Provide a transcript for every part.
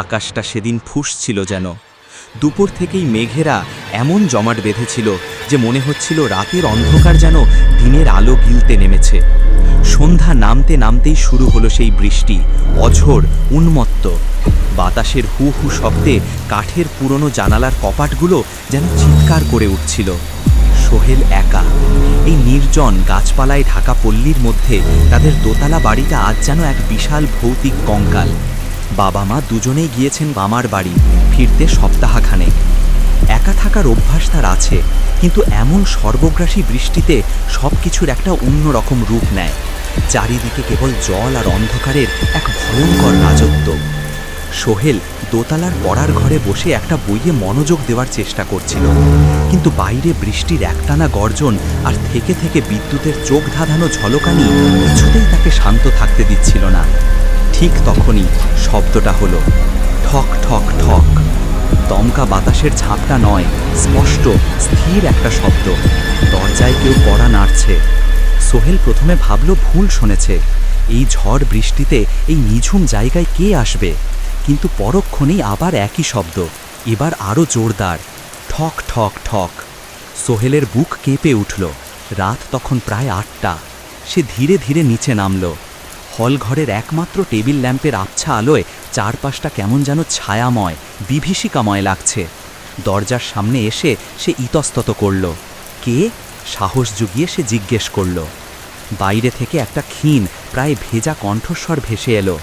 আকাশটা সেদিন ফুসছিল যেন। দুপুর থেকেই মেঘেরা এমন জমাট বেঁধেছিল যে মনে হচ্ছিল রাতের অন্ধকার যেন দিনের আলো গিলতে নেমেছে। সন্ধ্যা নামতে নামতেই শুরু হলো সেই বৃষ্টি, অঝোর, উন্মত্ত। বাতাসের হু হু শব্দে কাঠের পুরনো জানালার কপাটগুলো যেন চিৎকার করে উঠছিল। সোহেল একা। এই নির্জন গাছপালায় ঢাকা পল্লীর মধ্যে তাদের দোতলা বাড়িটা আজ যেন এক বিশাল ভৌতিক কঙ্কাল। বাবা মা দুজনেই গিয়েছেন মামার বাড়ি ফিরতে সপ্তাহখানে একা থাকার অভ্যাস তার আছে, কিন্তু এমন সর্বগ্রাসী বৃষ্টিতে সব কিছুর একটা অন্যরকম রূপ নেয়। চারিদিকে কেবল জল আর অন্ধকারের এক ভয়ঙ্কর রাজত্ব। সোহেল দোতলার পড়ার ঘরে বসে একটা বইয়ে মনোযোগ দেওয়ার চেষ্টা করছিল, কিন্তু বাইরে বৃষ্টির একটানা গর্জন আর থেকে থেকে বিদ্যুতের চোখ ধাঁধানো ঝলকানি কিছুতেই তাকে শান্ত থাকতে দিচ্ছিল না। ঠিক তখনই শব্দটা হলো ঠক ঠক ঠক। দমকা বাতাসের ঝাপটা নয়, স্পষ্ট, স্থির একটা শব্দ। দরজায় কেউ কড়া নাড়ছে। সোহেল প্রথমে ভাবল ভুল শুনেছে। এই ঝড় বৃষ্টিতে এই নিঝুম জায়গায় কে আসবে? কিন্তু পরক্ষণেই আবার একই শব্দ, এবার আরও জোরদার, ঠক ঠক ঠক। সোহেলের বুক কেঁপে উঠল। রাত তখন প্রায় আটটা। সে ধীরে ধীরে নিচে নামল। হলঘরের একমাত্র টেবিল ল্যাম্পের আবছা আলোয় চারপাশটা কেমন যেন ছায়াময়, বিভীষিকাময় লাগছে। দরজার সামনে এসে সে ইতস্তত করল। কে? সাহস জুগিয়ে সে জিজ্ঞেস করল। বাইরে থেকে একটা ক্ষীণ, প্রায় ভেজা কণ্ঠস্বর ভেসে এলো।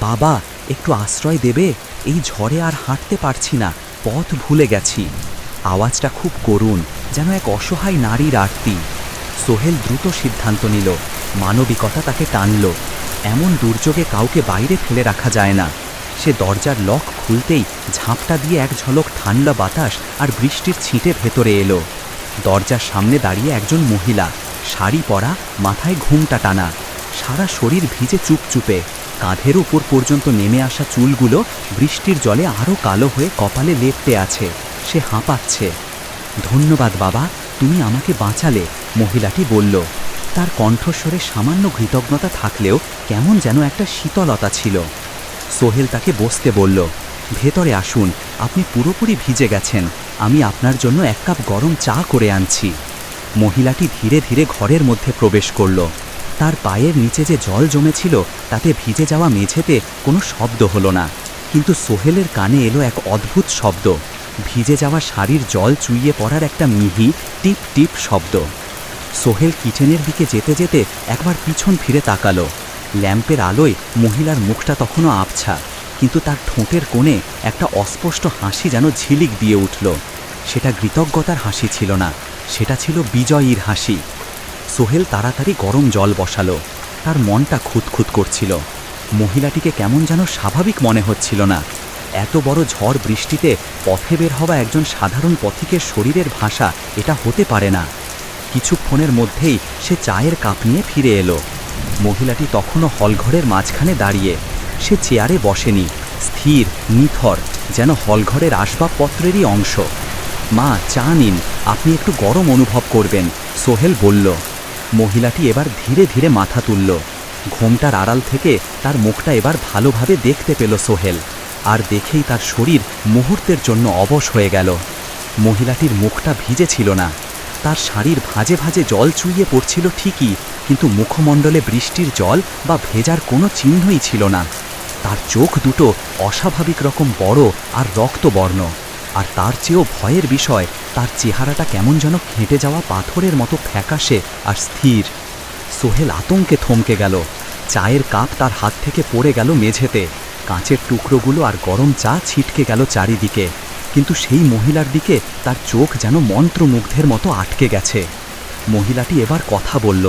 বাবা, একটু আশ্রয় দেবে? এই ঝড়ে আর হাঁটতে পারছি না, পথ ভুলে গেছি। আওয়াজটা খুব করুণ, যেন এক অসহায় নারীর আরতি। সোহেল দ্রুত সিদ্ধান্ত নিল। মানবিকতা তাকে টানল। এমন দুর্যোগে কাউকে বাইরে ফেলে রাখা যায় না। সে দরজার লক খুলতেই ঝাঁপটা দিয়ে এক ঝলক ঠান্ডা বাতাস আর বৃষ্টির ছিটে ভেতরে এলো। দরজার সামনে দাঁড়িয়ে একজন মহিলা, শাড়ি পরা, মাথায় ঘুমটা টানা। সারা শরীর ভিজে চুপচুপে। কাঁধের উপর পর্যন্ত নেমে আসা চুলগুলো বৃষ্টির জলে আরও কালো হয়ে কপালে লেপটে আছে। সে হাঁপাচ্ছে। ধন্যবাদ বাবা তুমি আমাকে বাঁচালে, মহিলাটি বলল। তার কণ্ঠস্বরে সামান্য কৃতজ্ঞতা থাকলেও কেমন যেন একটা শীতলতা ছিল। সোহেল তাকে বসতে বলল, ভেতরে আসুন, আপনি পুরোপুরি ভিজে গেছেন। আমি আপনার জন্য এক কাপ গরম চা করে আনছি। মহিলাটি ধীরে ধীরে ঘরের মধ্যে প্রবেশ করল। তার পায়ের নিচে যে জল জমেছিল, তাতে ভিজে যাওয়া মেঝেতে কোনো শব্দ হলো না। কিন্তু সোহেলের কানে এলো এক অদ্ভুত শব্দ। ভিজে যাওয়া শাড়ির জল চুইয়ে পড়ার একটা মিহি, টিপ টিপ শব্দ। সোহেল কিচেনের দিকে যেতে যেতে একবার পিছন ফিরে তাকালো। ল্যাম্পের আলোয় মহিলার মুখটা তখনও আবছা, কিন্তু তার ঠোঁটের কোণে একটা অস্পষ্ট হাসি যেন ঝিলিক দিয়ে উঠল। সেটা কৃতজ্ঞতার হাসি ছিল না, সেটা ছিল বিজয়ীর হাসি। সোহেল তাড়াতাড়ি গরম জল বসালো, তার মনটা খুঁতখুত করছিল। মহিলাটিকে কেমন যেন স্বাভাবিক মনে হচ্ছিল না। এত বড় ঝড় বৃষ্টিতে পথে বের হওয়া একজন সাধারণ পথিকের শরীরের ভাষা এটা হতে পারে না। কিছুক্ষণের মধ্যেই সে চায়ের কাপ নিয়ে ফিরে এলো। মহিলাটি তখনও হলঘরের মাঝখানে দাঁড়িয়ে। সে চেয়ারে বসেনি, স্থির, নিথর, যেন হলঘরের আসবাবপত্রেরই অংশ। মা, চা নিন, আপনি একটু গরম অনুভব করবেন সোহেল বলল। মহিলাটি এবার ধীরে ধীরে মাথা তুলল। ঘোমটার আড়াল থেকে তার মুখটা এবার ভালোভাবে দেখতে পেল সোহেল। আর দেখেই তার শরীর মুহূর্তের জন্য অবশ হয়ে গেল। মহিলাটির মুখটা ভিজে ছিল না। তার শাড়ির ভাঁজে ভাঁজে জল চুইয়ে পড়ছিল ঠিকই, কিন্তু মুখমণ্ডলে বৃষ্টির জল বা ভেজার কোনো চিহ্নই ছিল না। তার চোখ দুটো অস্বাভাবিক রকম বড় আর রক্তবর্ণ, আর তার চেয়েও ভয়ের বিষয়, তার চেহারাটা কেমন যেন খেঁটে যাওয়া পাথরের মতো ফ্যাকাশে আর স্থির। সোহেল আতঙ্কে থমকে গেল। চায়ের কাপ তার হাত থেকে পড়ে গেল মেঝেতে। কাঁচের টুকরোগুলো আর গরম চা ছিটকে গেল চারিদিকে। কিন্তু সেই মহিলার দিকে তার চোখ যেন মন্ত্রমুগ্ধের মতো আটকে গেছে। মহিলাটি এবার কথা বলল,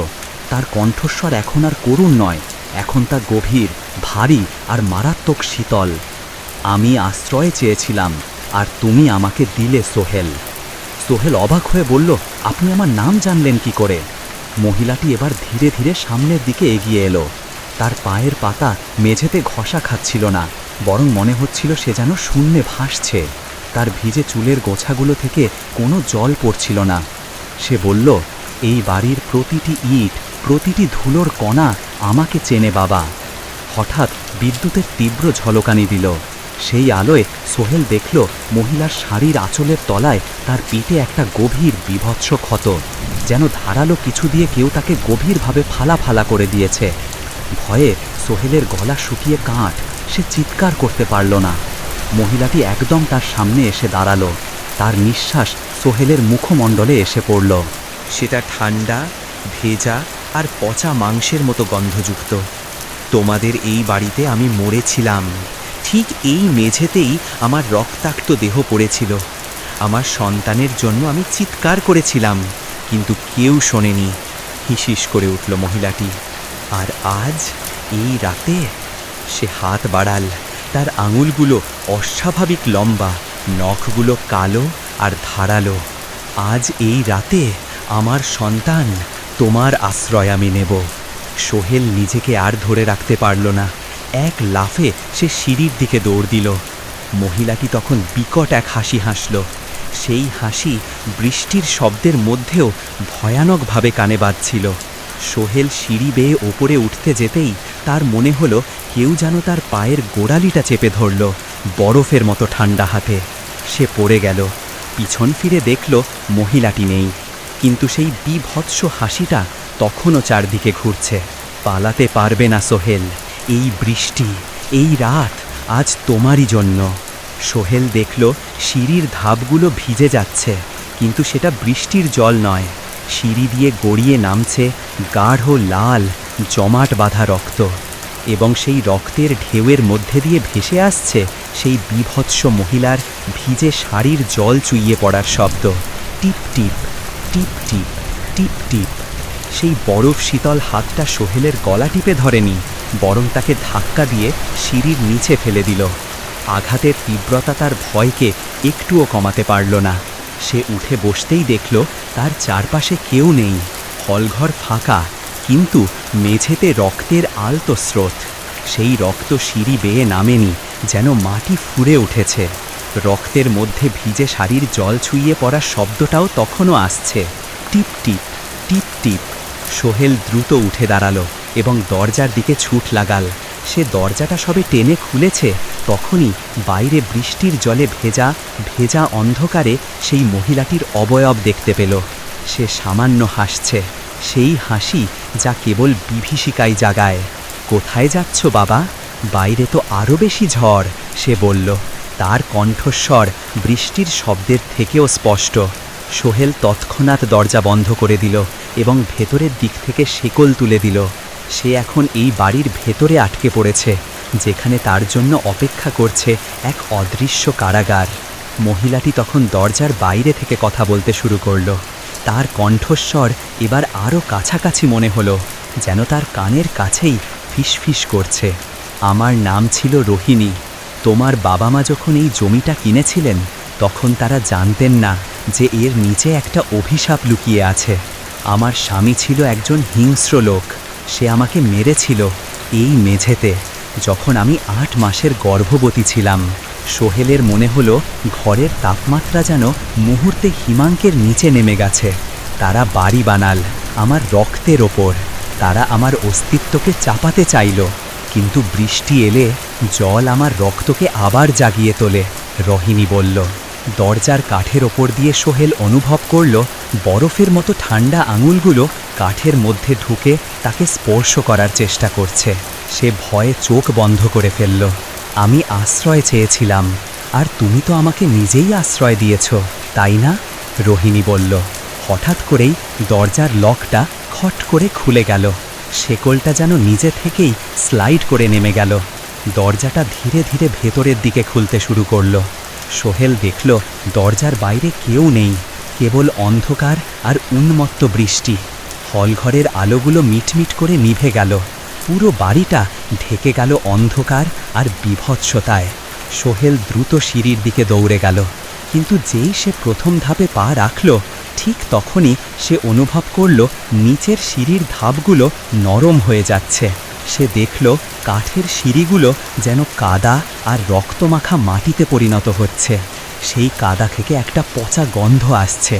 তার কণ্ঠস্বর এখন আর করুণ নয়, এখন তা গভীর, ভারী আর মারাত্মক শীতল। আমি আশ্রয় চেয়েছিলাম, আর তুমি আমাকে দিলে সোহেল। সোহেল অবাক হয়ে বলল, আপনি আমার নাম জানলেন কি করে? মহিলাটি এবার ধীরে ধীরে সামনের দিকে এগিয়ে এলো। তার পায়ের পাতা মেঝেতে ঘষা খাচ্ছিল না, বরং মনে হচ্ছিল সে যেন শূন্যে ভাসছে। তার ভিজে চুলের গোছাগুলো থেকে কোনো জল পড়ছিল না। সে বলল, এই বাড়ির প্রতিটি ইট, প্রতিটি ধুলোর কণা আমাকে চেনে বাবা। হঠাৎ বিদ্যুতের তীব্র ঝলকানি দিল। সেই আলোয় সোহেল দেখল মহিলার শাড়ির আঁচলের তলায় তার পিঠে একটা গভীর বিভৎস ক্ষত, যেন ধারালো কিছু দিয়ে কেউ তাকে গভীরভাবে ফালা ফালা করে দিয়েছে। ভয়ে সোহেলের গলা শুকিয়ে কাঠ সে চিৎকার করতে পারল না। মহিলাটি একদম তার সামনে এসে দাঁড়াল। তার নিঃশ্বাস সোহেলের মুখমণ্ডলে এসে পড়ল। সেটা ঠান্ডা, ভেজা আর পচা মাংসের মতো গন্ধযুক্ত। তোমাদের এই বাড়িতে আমি মরেছিলাম। ঠিক এই মেঝেতেই আমার রক্তাক্ত দেহ পড়েছিল। আমার সন্তানের জন্য আমি চিৎকার করেছিলাম, কিন্তু কেউ শোনেনি। হিসিস করে উঠল মহিলাটি। আর আজ এই রাতে সে হাত বাড়াল। তার আঙুলগুলো অস্বাভাবিক লম্বা, নখগুলো কালো আর ধারালো। আজ এই রাতে আমার সন্তান তোমার আশ্রয় আমি নেব। সোহেল নিজেকে আর ধরে রাখতে পারল না। এক লাফে সে সিঁড়ির দিকে দৌড় দিল। মহিলাটি তখন বিকট এক হাসি হাসল। সেই হাসি বৃষ্টির শব্দের মধ্যেও ভয়ানকভাবে কানে বাজছিল। সোহেল সিঁড়ি বেয়ে ওপরে উঠতে যেতেই তার মনে হলো কেউ যেন তার পায়ের গোড়ালিটা চেপে ধরল, বরফের মতো ঠান্ডা হাতে। সে পড়ে গেল, পিছন ফিরে দেখল মহিলাটি নেই। কিন্তু সেই বিভৎস হাসিটা তখনও চারদিকে ঘুরছে। পালাতে পারবে না সোহেল, এই বৃষ্টি, এই রাত আজ তোমারই জন্য। সোহেল দেখল সিঁড়ির ধাপগুলো ভিজে যাচ্ছে, কিন্তু সেটা বৃষ্টির জল নয়। সিঁড়ি দিয়ে গড়িয়ে নামছে গাঢ় লাল, জমাট বাঁধা রক্ত এবং সেই রক্তের ঢেউয়ের মধ্যে দিয়ে ভেসে আসছে সেই বিভৎস মহিলার ভিজে শাড়ির জল চুইয়ে পড়ার শব্দ। টিপ টিপ টিপ টিপ টিপ টিপ। সেই বরফ শীতল হাতটা সোহেলের গলা টিপে ধরেনি, বরং তাকে ধাক্কা দিয়ে সিঁড়ির নিচে ফেলে দিল। আঘাতের তীব্রতা তার ভয়কে একটুও কমাতে পারল না। সে উঠে বসতেই দেখল তার চারপাশে কেউ নেই। হলঘর ফাঁকা, কিন্তু মেঝেতে রক্তের আলতো স্রোত। সেই রক্ত সিঁড়ি বেয়ে নামেনি, যেন মাটি ফুরে উঠেছে। রক্তের মধ্যে ভিজে শাড়ির জল ছুঁয়ে পড়ার শব্দটাও তখনও আসছে। টিপ টিপ টিপ টিপ। সোহেল দ্রুত উঠে দাঁড়াল এবং দরজার দিকে ছুট লাগাল। সে দরজাটা সবে টেনে খুলেছে, তখনই বাইরে বৃষ্টির জলে ভেজা ভেজা অন্ধকারে সেই মহিলাটির অবয়ব দেখতে পেল। সে সামান্য হাসছে, সেই হাসি যা কেবল বিভীষিকায় জাগায়। কোথায় যাচ্ছ বাবা? বাইরে তো আরও বেশি ঝড় সে বলল। তার কণ্ঠস্বর বৃষ্টির শব্দের থেকেও স্পষ্ট। সোহেল তৎক্ষণাৎ দরজা বন্ধ করে দিল এবং ভেতরের দিক থেকে শেকল তুলে দিল। সে এখন এই বাড়ির ভেতরে আটকে পড়েছে, যেখানে তার জন্য অপেক্ষা করছে এক অদৃশ্য কারাগার। মহিলাটি তখন দরজার বাইরে থেকে কথা বলতে শুরু করল। তার কণ্ঠস্বর এবার আরও কাছাকাছি মনে হলো, যেন তার কানের কাছেই ফিসফিস করছে। আমার নাম ছিল রোহিণী। তোমার বাবা মা যখন এই জমিটা কিনেছিলেন, তখন তারা জানতেন না যে এর নিচে একটা অভিশাপ লুকিয়ে আছে। আমার স্বামী ছিল একজন হিংস্র লোক। সে আমাকে মেরেছিল এই মেঝেতে, যখন আমি আট মাসের গর্ভবতী ছিলাম। সোহেলের মনে হলো ঘরের তাপমাত্রা যেন মুহূর্তে হিমাঙ্কের নিচে নেমে গেছে। তারা বাড়ি বানাল, আমার রক্তের ওপর। তারা আমার অস্তিত্বকে চাপাতে চাইল, কিন্তু বৃষ্টি এলে জল আমার রক্তকে আবার জাগিয়ে তোলে রহিনী বলল। দরজার কাঠের ওপর দিয়ে সোহেল অনুভব করল, বরফের মতো ঠান্ডা আঙুলগুলো কাঠের মধ্যে ঢুকে তাকে স্পর্শ করার চেষ্টা করছে। সে ভয়ে চোখ বন্ধ করে ফেলল, আমি আশ্রয় চেয়েছিলাম, আর তুমি তো আমাকে নিজেই আশ্রয় দিয়েছ, তাই না? রোহিণী বলল। হঠাৎ করেই দরজার লকটা খট করে খুলে গেল। শেকলটা যেন নিজে থেকেই স্লাইড করে নেমে গেল। দরজাটা ধীরে ধীরে ভেতরের দিকে খুলতে শুরু করল। সোহেল দেখল, দরজার বাইরে কেউ নেই, কেবল অন্ধকার আর উন্মত্ত বৃষ্টি। হলঘরের আলোগুলো মিটমিট করে নিভে গেল। পুরো বাড়িটা ঢেকে গেল অন্ধকার আর বিভৎসতায়। সোহেল দ্রুত সিঁড়ির দিকে দৌড়ে গেল, কিন্তু যেই সে প্রথম ধাপে পা রাখল, ঠিক তখনই সে অনুভব করল, নিচের সিঁড়ির ধাপগুলো নরম হয়ে যাচ্ছে। সে দেখল কাঠের সিঁড়িগুলো যেন কাদা আর রক্তমাখা মাটিতে পরিণত হচ্ছে। সেই কাদা থেকে একটা পচা গন্ধ আসছে।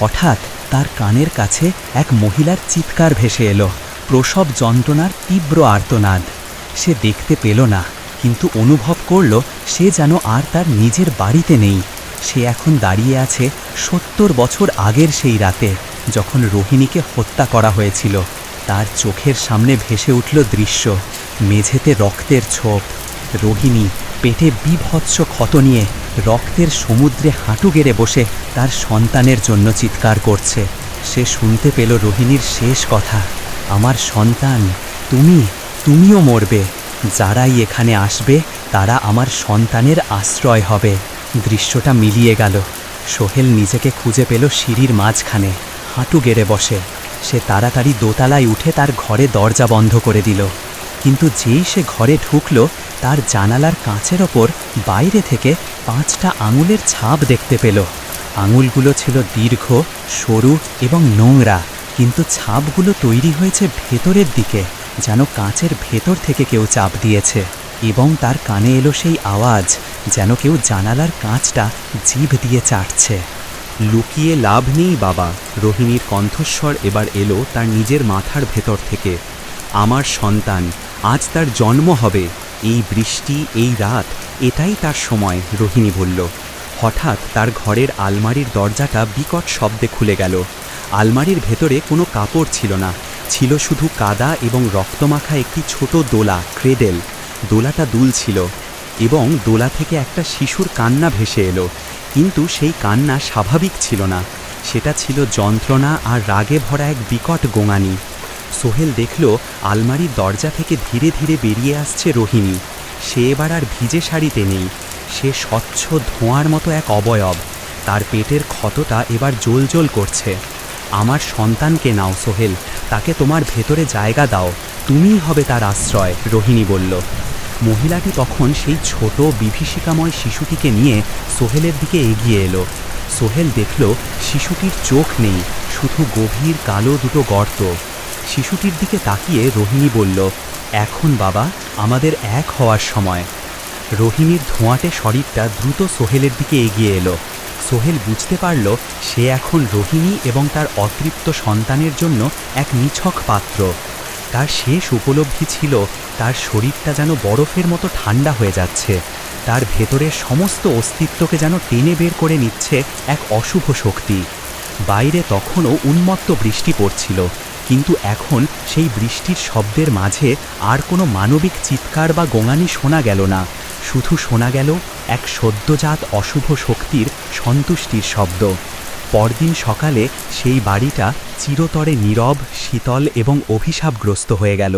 হঠাৎ তার কানের কাছে এক মহিলার চিৎকার ভেসে এলো। প্রসব যন্ত্রণার তীব্র আর্তনাদ। সে দেখতে পেল না, কিন্তু অনুভব করল সে যেন আর তার নিজের বাড়িতে নেই। সে এখন দাঁড়িয়ে আছে সত্তর বছর আগের সেই রাতে, যখন রোহিণীকে হত্যা করা হয়েছিল। তার চোখের সামনে ভেসে উঠল দৃশ্য। মেঝেতে রক্তের ছোপ। রোহিণী পেটে বিভৎস ক্ষত নিয়ে রক্তের সমুদ্রে হাঁটু গেড়ে বসে তার সন্তানের জন্য চিৎকার করছে। সে শুনতে পেল রোহিণীর শেষ কথা। আমার সন্তান, তুমি, তুমিও মরবে। যারাই এখানে আসবে, তারা আমার সন্তানের আশ্রয় হবে। দৃশ্যটা মিলিয়ে গেল। সোহেল নিজেকে খুঁজে পেল সিঁড়ির মাঝখানে। হাঁটু গেড়ে বসে। সে তাড়াতাড়ি দোতলায় উঠে তার ঘরে দরজা বন্ধ করে দিল। কিন্তু যেই সে ঘরে ঢুকল, তার জানালার কাঁচের ওপর বাইরে থেকে পাঁচটা আঙুলের ছাপ দেখতে পেল। আঙুলগুলো ছিল দীর্ঘ, সরু এবং নোংরা, কিন্তু ছাপগুলো তৈরি হয়েছে ভেতরের দিকে, যেন কাঁচের ভেতর থেকে কেউ চাপ দিয়েছে। এবং তার কানে এলো সেই আওয়াজ, যেন কেউ জানালার কাঁচটা জিভ দিয়ে চাটছে। লুকিয়ে লাভ নেই বাবা, রোহিণীর কণ্ঠস্বর এবার এলো তার নিজের মাথার ভেতর থেকে। আমার সন্তান, আজ তার জন্ম হবে, এই বৃষ্টি, এই রাত, এটাই তার সময়, রোহিণী বলল। হঠাৎ তার ঘরের আলমারির দরজাটা বিকট শব্দে খুলে গেল। আলমারির ভেতরে কোনো কাপড় ছিল না, ছিল শুধু কাদা এবং রক্তমাখা একটি ছোট দোলা, ক্রেডেল। দোলাটা দুলছিল এবং দোলা থেকে একটা শিশুর কান্না ভেসে এলো। কিন্তু সেই কান্না স্বাভাবিক ছিল না। সেটা ছিল যন্ত্রণা আর রাগে ভরা এক বিকট গোঙানি। সোহেল দেখল, আলমারির দরজা থেকে ধীরে ধীরে বেরিয়ে আসছে রোহিণী। সে এবার আর ভিজে শাড়িতে নেই। সে স্বচ্ছ ধোঁয়ার মতো এক অবয়ব। তার পেটের ক্ষতটা এবার জ্বলজ্বল করছে। আমার সন্তানকে নাও সোহেল, তাকে তোমার ভেতরে জায়গা দাও। তুমিই হবে তার আশ্রয়, রোহিণী বলল। মহিলাটি তখন সেই ছোট বিভীষিকাময় শিশুটিকে নিয়ে সোহেলের দিকে এগিয়ে এলো। সোহেল দেখল শিশুটির চোখ নেই, শুধু গভীর কালো দুটো গর্ত। শিশুটির দিকে তাকিয়ে রোহিণী বলল, এখন বাবা, আমাদের এক হওয়ার সময়। রোহিণীর ধোঁয়াটে শরীরটা দ্রুত সোহেলের দিকে এগিয়ে এলো। সোহেল বুঝতে পারল, সে এখন রোহিণী এবং তার অতৃপ্ত সন্তানের জন্য এক নিছক পাত্র। তার শেষ উপলব্ধি ছিল, তার শরীরটা যেন বরফের মতো ঠান্ডা হয়ে যাচ্ছে। তার ভেতরের সমস্ত অস্তিত্বকে যেন টেনে বের করে নিচ্ছে এক অশুভ শক্তি। বাইরে তখনও উন্মত্ত বৃষ্টি পড়ছিল, কিন্তু এখন সেই বৃষ্টির শব্দের মাঝে আর কোনো মানবিক চিৎকার বা গোঙানি শোনা গেল না। শুধু শোনা গেল এক সদ্যজাত অশুভ শক্তির সন্তুষ্টির শব্দ। পরদিন সকালে সেই বাড়িটা চিরতরে নীরব শীতল এবং অভিশাপগ্রস্ত হয়ে গেল।